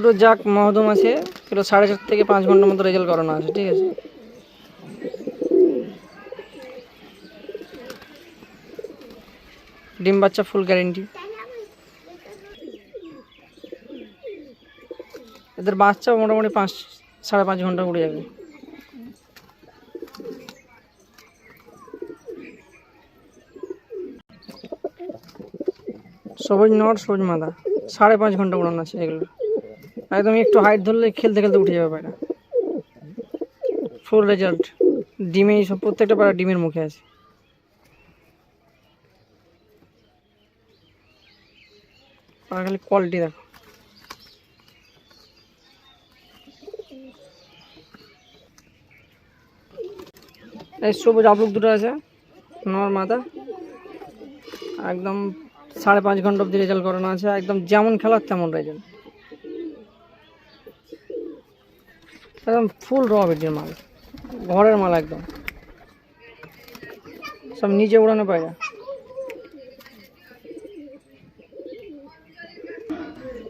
দুটো যাক, মহদম আছে। এগুলো সাড়ে চার থেকে পাঁচ ঘণ্টার মতো রেজাল্ট করানো আছে, ঠিক আছে? ডিম বাচ্চা ফুল গ্যারেন্টি এদের বাচ্চা মোটামুটি পাঁচ, সাড়ে পাঁচ ঘণ্টা উড়ে যাবে। সবুজ নট সবুজ মাদা। সাড়ে পাঁচ ঘণ্টা উড়ানো আছে এগুলো। একদম একটু হাইট ধরলে খেলতে খেলতে উঠে যাবে পায়রা। ফুল রেজাল্ট ডিমেই সব প্রত্যেকটা পায়রা ডিমের মুখে আছে। খালি কোয়ালিটি দেখো। এই সবুজ আবলুক দুটো আছে, নর মাথা। একদম সাড়ে পাঁচ ঘণ্টা অব্দি রেজাল্ট করানো আছে। একদম যেমন খেলার তেমন রেজাল্ট একদম ফুল র বেটির মাল। ঘরের মাল একদম। সব নিচে উড়ানো পায়রা।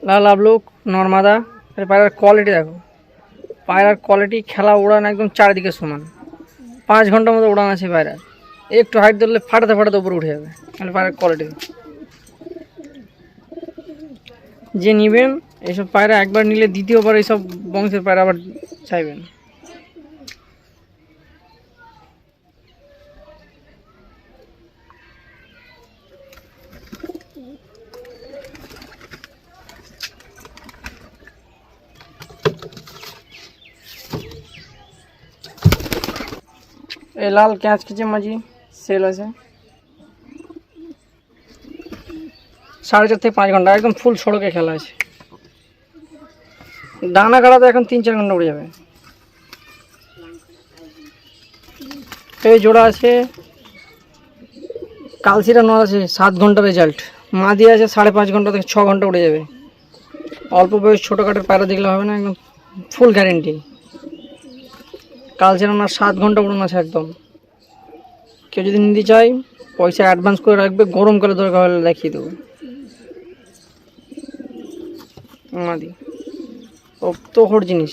লাল আবলুক, নর্মাদা। পায়রার কোয়ালিটি দেখো। পায়রার কোয়ালিটি খেলা, উড়ান একদম চারিদিকে সমান। পাঁচ ঘণ্টার মতো উড়ান আছে পায়রার একটু হাইট ধরলে ফাটাতে ফাটাতে উপরে উঠে যাবে। মানে পায়রার কোয়ালিটি যে নেবেন এইসব পায়রা একবার নিলে দ্বিতীয়বার এইসব বংশের পায়রা আবার চাইবেন? এই লাল ক্যাঁচ খিচে মাঝি সেল আছে। সাড়ে চার থেকে পাঁচ ঘণ্টা, একদম ফুল সড়কে খেলা আছে। ডানা কাটাতে এখন তিন চার ঘণ্টা উড়ে যাবে। এই জোড়া আছে কালসিরা নয় আছে সাত ঘণ্টা রেজাল্ট মা দিয়ে আছে সাড়ে পাঁচ ঘণ্টা থেকে ছ ঘণ্টা উড়ে যাবে। অল্প বয়স ছোটো ছোটোখাটো পায়রা দেখলে হবে না, একদম ফুল গ্যারেন্টি কালচিরা না সাত ঘণ্টা উড়ানো আছে একদম। কেউ যদি নিতে চাই পয়সা অ্যাডভান্স করে রাখবে গরমকালে দরকার হলে দেখিয়ে দেবো। মা মাদি। ও তো হর জিনিস।